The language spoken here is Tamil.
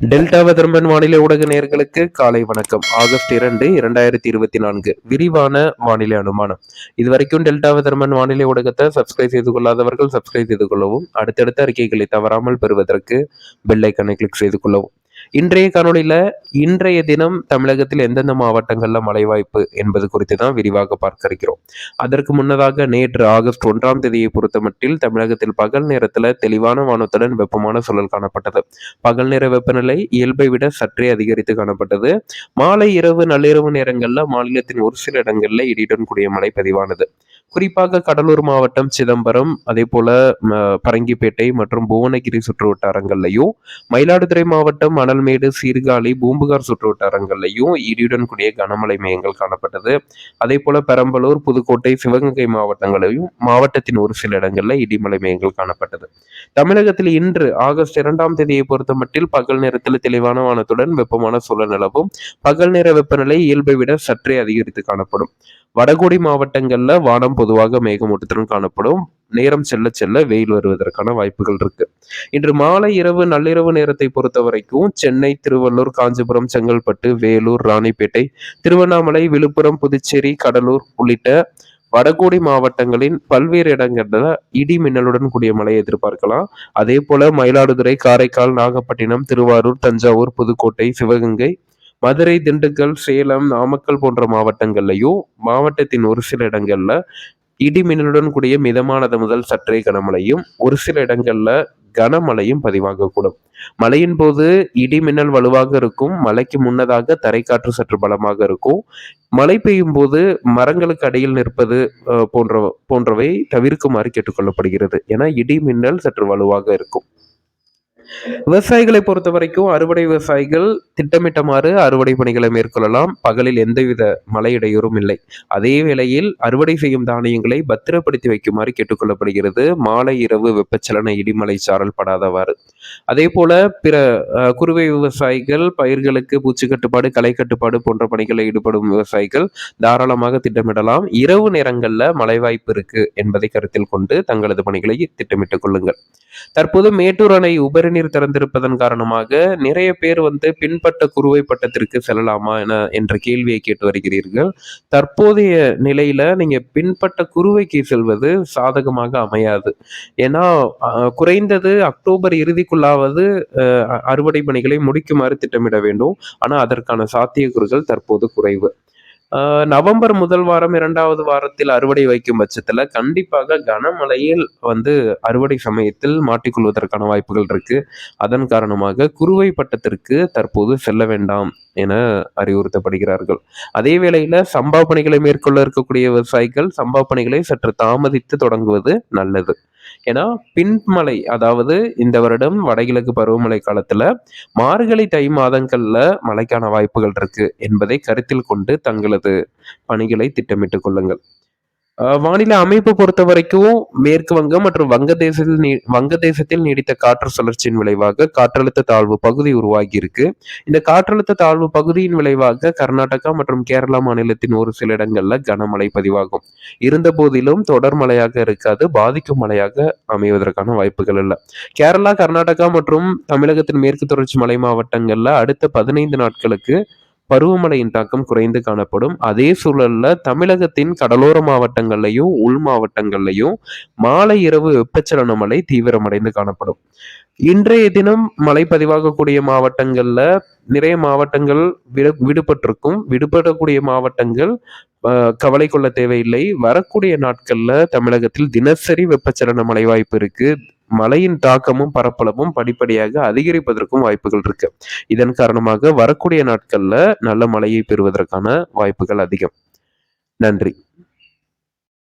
டெல்டா வெதர்மன் வானிலை ஊடக நேர்களுக்கு காலை வணக்கம். ஆகஸ்ட் இரண்டு இரண்டாயிரத்தி இருபத்தி நான்கு. விரிவான வானிலை அனுமானம். இதுவரைக்கும் டெல்டா வெதர்மன் வானிலை ஊடகத்தை சப்ஸ்கிரைப் செய்து கொள்ளாதவர்கள் சப்ஸ்கிரைப் செய்து கொள்ளவும் அடுத்தடுத்த அறிக்கைகளை தவறாமல் பெறுவதற்கு பெல்லைக்கனை கிளிக் செய்து கொள்ளவும். இன்றைய காணொலியில் இன்றைய தினம் தமிழகத்தில் எந்தெந்த மாவட்டங்கள்ல மழை வாய்ப்பு என்பது குறித்து தான் விரிவாக பார்க்க இருக்கிறோம் அதற்கு முன்னதாக நேற்று ஆகஸ்ட் ஒன்றாம் தேதியை பொறுத்தமட்டில் தமிழகத்தில் பகல் நேரத்துல தெளிவான வானத்துடன் வெப்பமான சூழல் காணப்பட்டது. பகல் நேர வெப்பநிலை இயல்பை விட சற்றே அதிகரித்து காணப்பட்டது. மாலை இரவு நள்ளிரவு நேரங்களில் மாநிலத்தின் ஒரு சில இடங்களில் இடியுடன் கூடிய மழை பதிவானது. குறிப்பாக கடலூர் மாவட்டம் சிதம்பரம் அதே போல பரங்கிப்பேட்டை மற்றும் புவனகிரி சுற்று வட்டாரங்கள்லையும் மயிலாடுதுறை மாவட்டம் அனல்மேடு சீர்காழி பூம்புகார் சுற்று வட்டாரங்கள்லையும் இடியுடன் கூடிய கனமழை மையங்கள் காணப்பட்டது. அதே போல பெரம்பலூர் புதுக்கோட்டை சிவகங்கை மாவட்டங்களையும் மாவட்டத்தின் ஒரு சில இடங்கள்ல இடிமலை மையங்கள் காணப்பட்டது. தமிழகத்தில் இன்று ஆகஸ்ட் இரண்டாம் தேதியை பொறுத்த மட்டில் பகல் நேரத்தில் தெளிவான வானத்துடன் வெப்பமான சூழல் நிலவும். பகல் நேர வெப்பநிலை இயல்பை விட சற்றே அதிகரித்து காணப்படும். வடகோடி மாவட்டங்கள்ல வானம் பொதுவாக மேகமூட்டத்துடன் காணப்படும். நேரம் செல்ல செல்ல வெயில் வருவதற்கான வாய்ப்புகள் இருக்கு. இன்று மாலை இரவு நள்ளிரவு நேரத்தை பொறுத்த வரைக்கும் சென்னை திருவள்ளூர் காஞ்சிபுரம் செங்கல்பட்டு வேலூர் ராணிப்பேட்டை திருவண்ணாமலை விழுப்புரம் புதுச்சேரி கடலூர் உள்ளிட்ட வடகோடி மாவட்டங்களின் பல்வேறு இடங்கள்ல இடி மின்னலுடன் கூடிய மழையை எதிர்பார்க்கலாம். அதே போல மயிலாடுதுறை காரைக்கால் நாகப்பட்டினம் திருவாரூர் தஞ்சாவூர் புதுக்கோட்டை சிவகங்கை மதுரை திண்டுக்கல் சேலம் நாமக்கல் போன்ற மாவட்டங்கள்லையும் மாவட்டத்தின் ஒரு சில இடங்கள்ல இடி மின்னலுடன் கூடிய மிதமானது முதல் சற்றே கனமழையும் ஒரு சில இடங்கள்ல கனமழையும் பதிவாகக்கூடும். மழையின் போது இடி மின்னல் வலுவாக இருக்கும் மழைக்கு முன்னதாக தரைக்காற்று சற்று பலமாக இருக்கும். மழை பெய்யும் போது மரங்களுக்கு அடியில் நிற்பது போன்ற போன்றவை தவிர்க்குமாறு கேட்டுக்கொள்ளப்படுகிறது. ஏன்னா இடி மின்னல் சற்று வலுவாக இருக்கும். விவசாயிகளை பொறுத்த வரைக்கும் அறுவடை விவசாயிகள் திட்டமிட்டமாறு அறுவடை பணிகளை மேற்கொள்ளலாம். பகலில் எந்தவித மழை இடையூறும் இல்லை. அதே வேளையில் அறுவடை செய்யும் தானியங்களை பத்திரப்படுத்தி வைக்குமாறு கேட்டுக்கொள்ளப்படுகிறது. மாலை இரவு வெப்பச்சலன இடிமலை சாரல் படாதவாறு. அதே போல பிற குறுவை விவசாயிகள் பயிர்களுக்கு பூச்சி கட்டுப்பாடு களை கட்டுப்பாடு போன்ற பணிகளில் ஈடுபடும் விவசாயிகள் தாராளமாக திட்டமிடலாம். இரவு நேரங்களில் மழை வாய்ப்பு இருக்கு என்பதை கருத்தில் கொண்டு தங்களது பணிகளை திட்டமிட்டுக் கொள்ளுங்கள். தற்போது மேட்டூர் அணை உபரி தண்ணீர் திறந்திருப்பதன் காரணமாக நிறைய பேர் வந்து பின்பட்ட குறுவை பட்டத்திற்கு செல்லலாமா என என்ற கேள்வியை கேட்டு வருகிறீர்கள். தற்போதைய நிலையில நீங்க பின்பட்ட குறுவைக்கு செல்வது சாதகமாக அமையாது. ஏன்னா குறைந்தது அக்டோபர் இறுதிக்குள்ளாவது அறுவடை பணிகளை முடிக்குமாறு திட்டமிட வேண்டும். ஆனால் அதற்கான சாத்தியக்கூறுகள் தற்போது குறைவு. நவம்பர் முதல் வாரம் இரண்டாவது வாரத்தில் அறுவடை வைக்கும் பட்சத்துல கண்டிப்பாக கனமழையில் வந்து அறுவடை சமயத்தில் மாட்டிக்கொள்வதற்கான வாய்ப்புகள் இருக்கு. அதன் காரணமாக குறுவை பட்டத்திற்கு தற்போது செல்ல வேண்டாம் என அறிவுறுத்தப்படுகிறார்கள். அதே வேளையில சம்பா பணிகளை மேற்கொள்ள இருக்கக்கூடிய விவசாயிகள் சம்பா பணிகளை சற்று தாமதித்து தொடங்குவது நல்லது. ஏன்னா பின்மலை அதாவது இந்த வருடம் வடகிழக்கு பருவமழை காலத்துல மார்கழி தை மாதங்கள்ல மழைக்கான வாய்ப்புகள் இருக்கு என்பதை கருத்தில் கொண்டு தங்களது பணிகளை திட்டமிட்டுக் கொள்ளுங்கள். வானிலை அமைப்பு பொறுத்த வரைக்கும் மேற்கு வங்கம் மற்றும் வங்கதேசத்தில் நீ வங்கதேசத்தில் நீடித்த காற்று சுழற்சியின் விளைவாக காற்றழுத்த தாழ்வு பகுதி உருவாகி இருக்கு இந்த காற்றழுத்த தாழ்வு பகுதியின் விளைவாக கர்நாடகா மற்றும் கேரளா மாநிலத்தின் ஒரு சில இடங்கள்ல கனமழை பதிவாகும். இருந்த போதிலும் தொடர் மழையாக இருக்காது பாதிக்கும் மழையாக அமைவதற்கான வாய்ப்புகள் இல்லை. கேரளா கர்நாடகா மற்றும் தமிழகத்தின் மேற்கு தொடர்ச்சி மலை மாவட்டங்கள்ல அடுத்த பதினைந்து நாட்களுக்கு பருவமழையின் தாக்கம் குறைந்து காணப்படும். அதே சூழல்ல தமிழகத்தின் கடலோர மாவட்டங்கள்லையும் உள் மாவட்டங்கள்லையும் மாலை இரவு வெப்பச்சலன மழை தீவிரமடைந்து காணப்படும். இன்றைய தினம் மழை பதிவாகக்கூடிய மாவட்டங்கள்ல நிறைய மாவட்டங்கள் விடு விடுபட்டிருக்கும். விடுபடக்கூடிய மாவட்டங்கள் கவலை கொள்ள தேவையில்லை. வரக்கூடிய நாட்கள்ல தமிழகத்தில் தினசரி வெப்பச்சலன மழை வாய்ப்பு இருக்கு. மழையின் தாக்கமும் பரப்பளவும் படிப்படியாக அதிகரிப்பதற்கும் வாய்ப்புகள் இருக்கு. இதன் காரணமாக வரக்கூடிய நாட்கள்ல நல்ல மழையை பெறுவதற்கான வாய்ப்புகள் அதிகம். நன்றி.